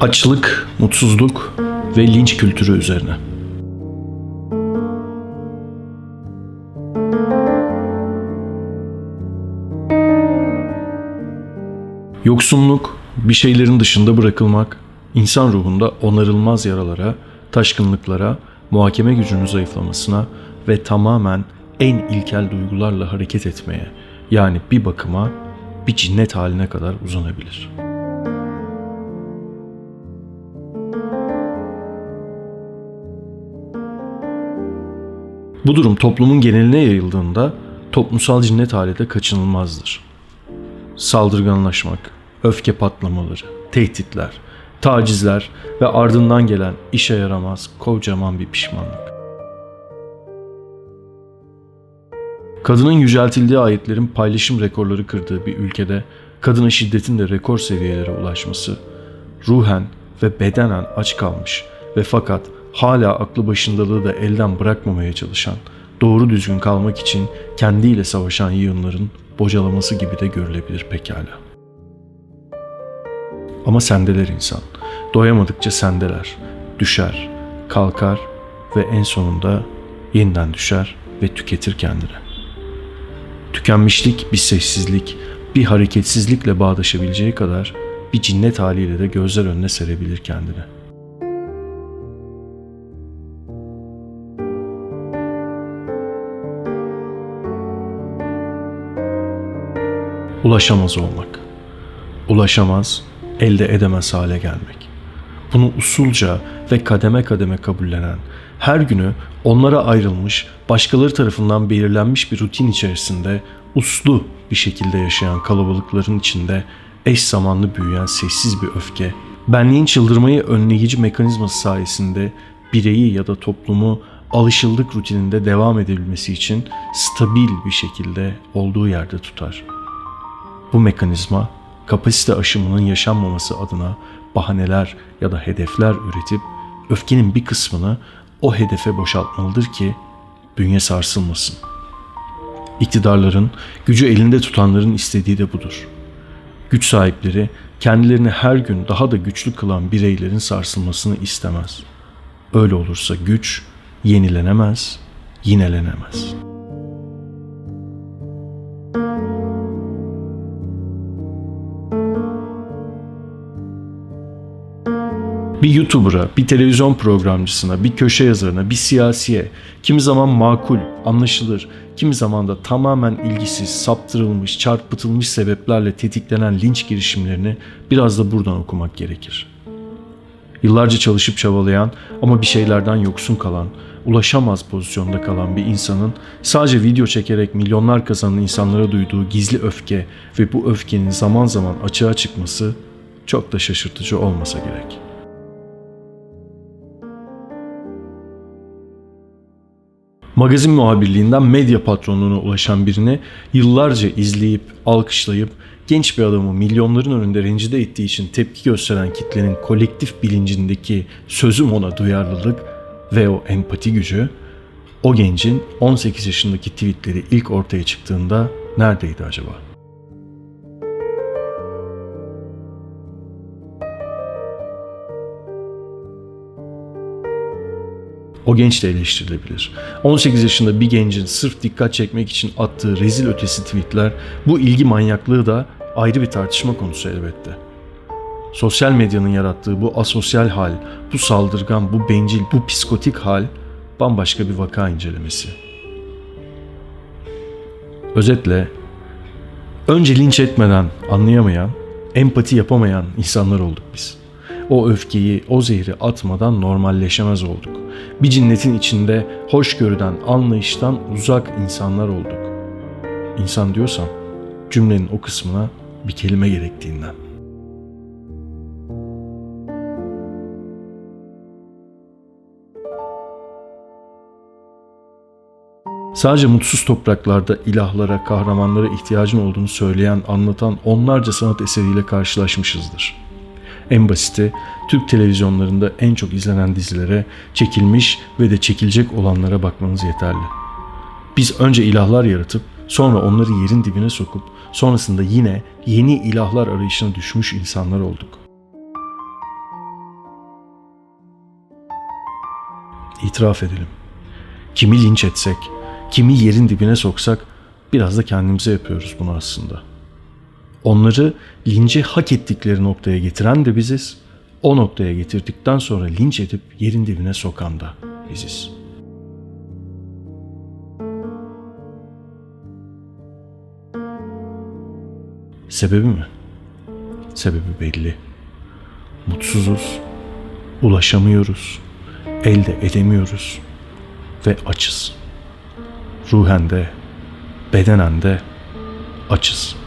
Açlık, mutsuzluk ve linç kültürü üzerine. Yoksunluk, bir şeylerin dışında bırakılmak, insan ruhunda onarılmaz yaralara, taşkınlıklara, muhakeme gücünün zayıflamasına ve tamamen en ilkel duygularla hareket etmeye, yani bir bakıma bir cinnet haline kadar uzanabilir. Bu durum toplumun geneline yayıldığında toplumsal cinnet hali de kaçınılmazdır. Saldırganlaşmak, öfke patlamaları, tehditler, tacizler ve ardından gelen işe yaramaz kocaman bir pişmanlık. Kadının yüceltildiği ayetlerin paylaşım rekorları kırdığı bir ülkede kadına şiddetin de rekor seviyelere ulaşması, ruhen ve bedenen aç kalmış ve fakat hala aklı başındalığı da elden bırakmamaya çalışan, doğru düzgün kalmak için kendiyle savaşan yığınların bocalaması gibi de görülebilir pekala. Ama sendeler insan. Doyamadıkça sendeler. Düşer, kalkar ve en sonunda yeniden düşer ve tüketir kendini. Tükenmişlik bir sessizlik, bir hareketsizlikle bağdaşabileceği kadar bir cinnet haliyle de gözler önüne serebilir kendini. Ulaşamaz olmak. Ulaşamaz, elde edemez hale gelmek. Bunu usulca ve kademe kademe kabullenen, her günü onlara ayrılmış, başkaları tarafından belirlenmiş bir rutin içerisinde uslu bir şekilde yaşayan kalabalıkların içinde eş zamanlı büyüyen sessiz bir öfke, benliğin çıldırmayı önleyici mekanizması sayesinde bireyi ya da toplumu alışıldık rutininde devam edebilmesi için stabil bir şekilde olduğu yerde tutar. Bu mekanizma kapasite aşımının yaşanmaması adına bahaneler ya da hedefler üretip öfkenin bir kısmını o hedefe boşaltmalıdır ki bünye sarsılmasın. İktidarların, gücü elinde tutanların istediği de budur. Güç sahipleri kendilerini her gün daha da güçlü kılan bireylerin sarsılmasını istemez. Öyle olursa güç yenilenemez, yinelenemez.'' Bir YouTuber'a, bir televizyon programcısına, bir köşe yazarına, bir siyasiye, kimi zaman makul, anlaşılır, kimi zaman da tamamen ilgisiz, saptırılmış, çarpıtılmış sebeplerle tetiklenen linç girişimlerini biraz da buradan okumak gerekir. Yıllarca çalışıp çabalayan ama bir şeylerden yoksun kalan, ulaşamaz pozisyonda kalan bir insanın sadece video çekerek milyonlar kazanan insanlara duyduğu gizli öfke ve bu öfkenin zaman zaman açığa çıkması çok da şaşırtıcı olmasa gerek.'' Magazin muhabirliğinden medya patronluğuna ulaşan birini yıllarca izleyip, alkışlayıp genç bir adamı milyonların önünde rencide ettiği için tepki gösteren kitlenin kolektif bilincindeki sözüm ona duyarlılık ve o empati gücü o gencin 18 yaşındaki tweetleri ilk ortaya çıktığında neredeydi acaba? O genç de eleştirilebilir. 18 yaşında bir gencin sırf dikkat çekmek için attığı rezil ötesi tweetler bu ilgi manyaklığı da ayrı bir tartışma konusu elbette. Sosyal medyanın yarattığı bu asosyal hal, bu saldırgan, bu bencil, bu psikotik hal bambaşka bir vaka incelemesi. Özetle önce linç etmeden anlayamayan, empati yapamayan insanlar olduk biz. O öfkeyi, o zehri atmadan normalleşemez olduk. Bir cinnetin içinde hoşgörüden, anlayıştan uzak insanlar olduk. İnsan diyorsam cümlenin o kısmına bir kelime gerektiğinden. Sadece mutsuz topraklarda ilahlara, kahramanlara ihtiyacın olduğunu söyleyen, anlatan onlarca sanat eseriyle karşılaşmışızdır. En basiti Türk televizyonlarında en çok izlenen dizilere, çekilmiş ve de çekilecek olanlara bakmanız yeterli. Biz önce ilahlar yaratıp sonra onları yerin dibine sokup sonrasında yine yeni ilahlar arayışına düşmüş insanlar olduk. İtiraf edelim. Kimi linç etsek, kimi yerin dibine soksak biraz da kendimize yapıyoruz bunu aslında.'' Onları linci hak ettikleri noktaya getiren de biziz. O noktaya getirdikten sonra linç edip yerin dibine sokan da biziz. Sebebi mi? Sebebi belli. Mutsuzuz, ulaşamıyoruz, elde edemiyoruz ve açız. Ruhen de, bedenen de açız.